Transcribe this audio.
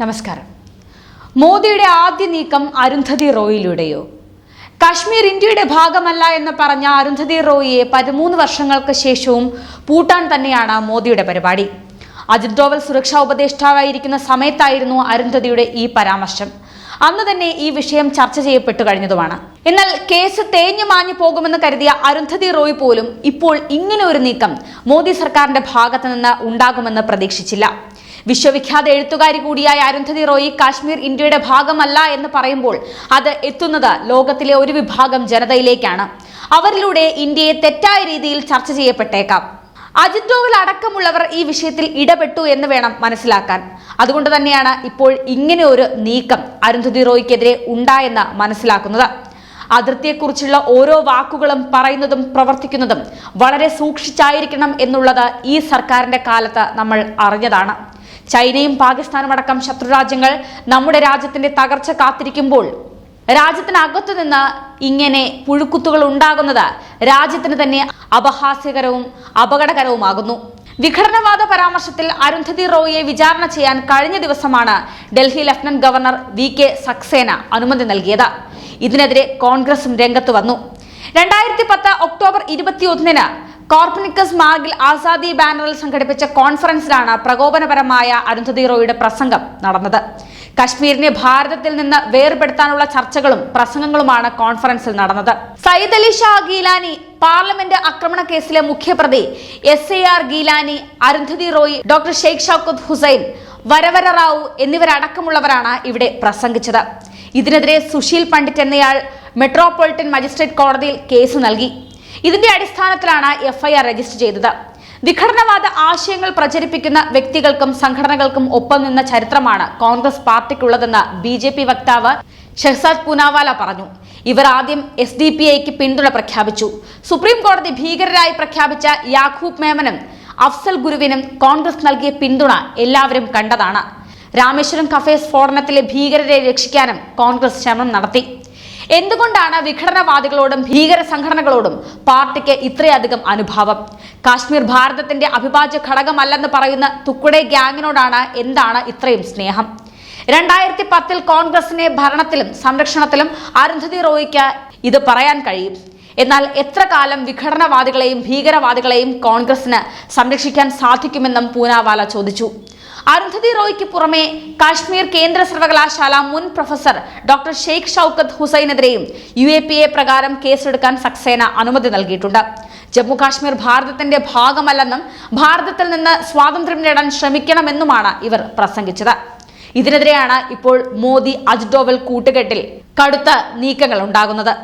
നമസ്കാരം. മോദിയുടെ ആദ്യ നീക്കം അരുന്ധതി റോയിലൂടെയോ? കാശ്മീർ ഇന്ത്യയുടെ ഭാഗമല്ല എന്ന് പറഞ്ഞ അരുന്ധതി റോയിയെ പതിമൂന്ന് വർഷങ്ങൾക്ക് ശേഷവും പൂട്ടാൻ തന്നെയാണ് മോദിയുടെ പരിപാടി. അജിത് ഡോവൽ സുരക്ഷാ ഉപദേഷ്ടാവായിരിക്കുന്ന സമയത്തായിരുന്നു അരുന്ധതിയുടെ ഈ പരാമർശം. അന്ന് തന്നെ ഈ വിഷയം ചർച്ച ചെയ്യപ്പെട്ടു കഴിഞ്ഞതുമാണ്. എന്നാൽ കേസ് തേഞ്ഞു മാഞ്ഞു പോകുമെന്ന് കരുതിയ അരുന്ധതി റോയ് പോലും ഇപ്പോൾ ഇങ്ങനെ ഒരു നീക്കം മോദി സർക്കാരിന്റെ ഭാഗത്തുനിന്ന് ഉണ്ടാകുമെന്ന് പ്രതീക്ഷിച്ചില്ല. വിശ്വവിഖ്യാത എഴുത്തുകാരി കൂടിയായ അരുന്ധതി റോയി കാശ്മീർ ഇന്ത്യയുടെ ഭാഗമല്ല എന്ന് പറയുമ്പോൾ അത് എത്തുന്നത് ലോകത്തിലെ ഒരു വിഭാഗം ജനതയിലേക്കാണ്. അവരിലൂടെ ഇന്ത്യയെ തെറ്റായ രീതിയിൽ ചർച്ച ചെയ്യപ്പെട്ടേക്കാം. അജിത് ഡോവൽ അടക്കമുള്ളവർ ഈ വിഷയത്തിൽ ഇടപെട്ടു എന്ന് വേണം മനസ്സിലാക്കാൻ. അതുകൊണ്ട് തന്നെയാണ് ഇപ്പോൾ ഇങ്ങനെ ഒരു നീക്കം അരുന്ധതി റോയ്ക്കെതിരെ ഉണ്ടായെന്ന് മനസ്സിലാക്കുന്നത്. അതിർത്തിയെക്കുറിച്ചുള്ള ഓരോ വാക്കുകളും പറയുന്നതും പ്രവർത്തിക്കുന്നതും വളരെ സൂക്ഷിച്ചായിരിക്കണം എന്നുള്ളത് ഈ സർക്കാരിന്റെ കാലത്ത് നമ്മൾ അറിഞ്ഞതാണ്. ചൈനയും പാകിസ്ഥാനും അടക്കം ശത്രുരാജ്യങ്ങൾ നമ്മുടെ രാജ്യത്തിന്റെ തകർച്ച കാത്തിരിക്കുമ്പോൾ രാജ്യത്തിനകത്തു നിന്ന് ഇങ്ങനെ പുഴുക്കുത്തുകൾ ഉണ്ടാകുന്നത് രാജ്യത്തിന് തന്നെ അപഹാസ്യകരവും അപകടകരവുമാകുന്നു. വിഘടനവാദ പരാമർശത്തിൽ അരുന്ധതി റോയിയെ വിചാരണ ചെയ്യാൻ കഴിഞ്ഞ ദിവസമാണ് Delhi lieutenant governor V K Saxena അനുമതി നൽകിയത്. ഇതിനെതിരെ കോൺഗ്രസും രംഗത്ത് വന്നു. രണ്ടായിരത്തി പത്ത് ഒക്ടോബർ ഇരുപത്തിയൊന്നിന് കോർപ്പനിക്കസ് മാർഗിൽ ആസാദി ബാനറിൽ സംഘടിപ്പിച്ച കോൺഫറൻസിലാണ് പ്രകോപനപരമായ അരുന്ധതി റോയുടെ പ്രസംഗം നടന്നത്. കശ്മീരിനെ ഭാരതത്തിൽ നിന്ന് വേർപെടുത്താനുള്ള ചർച്ചകളും പ്രസംഗങ്ങളുമാണ് കോൺഫറൻസിൽ നടന്നത്. സയ്യിദ് അലി ഷാ ഗീലാനി പാർലമെന്റ് ആക്രമണ കേസിലെ മുഖ്യപ്രതി S A R Geelani Arundhati Roy doctor Sheikh Shaukat Hussain Varavara Rao എന്നിവരടക്കമുള്ളവരാണ് ഇവിടെ പ്രസംഗിച്ചത്. ഇതിനെതിരെ സുശീൽ പണ്ഡിറ്റ് എന്നയാൾ മെട്രോപൊളിറ്റൻ മജിസ്ട്രേറ്റ് കോടതിയിൽ കേസ് നൽകി. ഇതിന്റെ അടിസ്ഥാനത്തിലാണ് എഫ്ഐആർ രജിസ്റ്റർ ചെയ്തത്. വിഘടനവാദ ആശയങ്ങൾ പ്രചരിപ്പിക്കുന്ന വ്യക്തികൾക്കും സംഘടനകൾക്കും ഒപ്പം നിന്ന ചരിത്രമാണ് കോൺഗ്രസ് പാർട്ടിക്കുള്ളതെന്ന് ബി ജെ പി വക്താവ് ഷെഹ്സാദ് പൂനാവാല പറഞ്ഞു. ഇവർ ആദ്യം എസ് ഡി പി ഐക്ക് പിന്തുണ പ്രഖ്യാപിച്ചു. സുപ്രീം കോടതി ഭീകരരായി പ്രഖ്യാപിച്ച യാഖൂബ് മേമനും അഫ്സൽ ഗുരുവിനും കോൺഗ്രസ് നൽകിയ പിന്തുണ എല്ലാവരും കണ്ടതാണ്. രാമേശ്വരം കഫേ സ്ഫോടനത്തിലെ ഭീകരരെ രക്ഷിക്കാനും കോൺഗ്രസ് ശ്രമം നടത്തി. എന്തുകൊണ്ടാണ് വിഘടനവാദികളോടും ഭീകര സംഘടനകളോടും പാർട്ടിക്ക് ഇത്രയധികം അനുഭാവം? കാശ്മീർ ഭാരതത്തിന്റെ അവിഭാജ്യ ഘടകമല്ലെന്ന് പറയുന്ന തുക്കുടെ ഗ്യാങ്ങിനോടാണ് എന്താണ് ഇത്രയും സ്നേഹം? രണ്ടായിരത്തി പത്തിൽ കോൺഗ്രസിനെ ഭരണത്തിലും സംരക്ഷണത്തിലും അരുന്ധതി റോയിക്ക് ഇത് പറയാൻ കഴിയും. എന്നാൽ എത്ര കാലം വിഘടനവാദികളെയും ഭീകരവാദികളെയും കോൺഗ്രസിന് സംരക്ഷിക്കാൻ സാധിക്കുമെന്നും പൂനാവാല ചോദിച്ചു. അരുന്ധതി റോയ്ക്ക് പുറമെ കാശ്മീർ കേന്ദ്ര സർവകലാശാല മുൻ പ്രൊഫസർ ഡോക്ടർ ഷെയ്ഖ് ഷൌക്കത്ത് ഹുസൈനെതിരെയും യു എ പി എ പ്രകാരം കേസെടുക്കാൻ സക്സേന അനുമതി നൽകിയിട്ടുണ്ട്. ജമ്മു കാശ്മീർ ഭാരതത്തിന്റെ ഭാഗമല്ലെന്നും ഭാരതത്തിൽ നിന്ന് സ്വാതന്ത്ര്യം നേടാൻ ശ്രമിക്കണമെന്നുമാണ് ഇവർ പ്രസംഗിച്ചത്. ഇതിനെതിരെയാണ് ഇപ്പോൾ മോദി അജ്ഡോവൽ കൂട്ടുകെട്ടിൽ കടുത്ത നീക്കങ്ങൾ ഉണ്ടാകുന്നത്.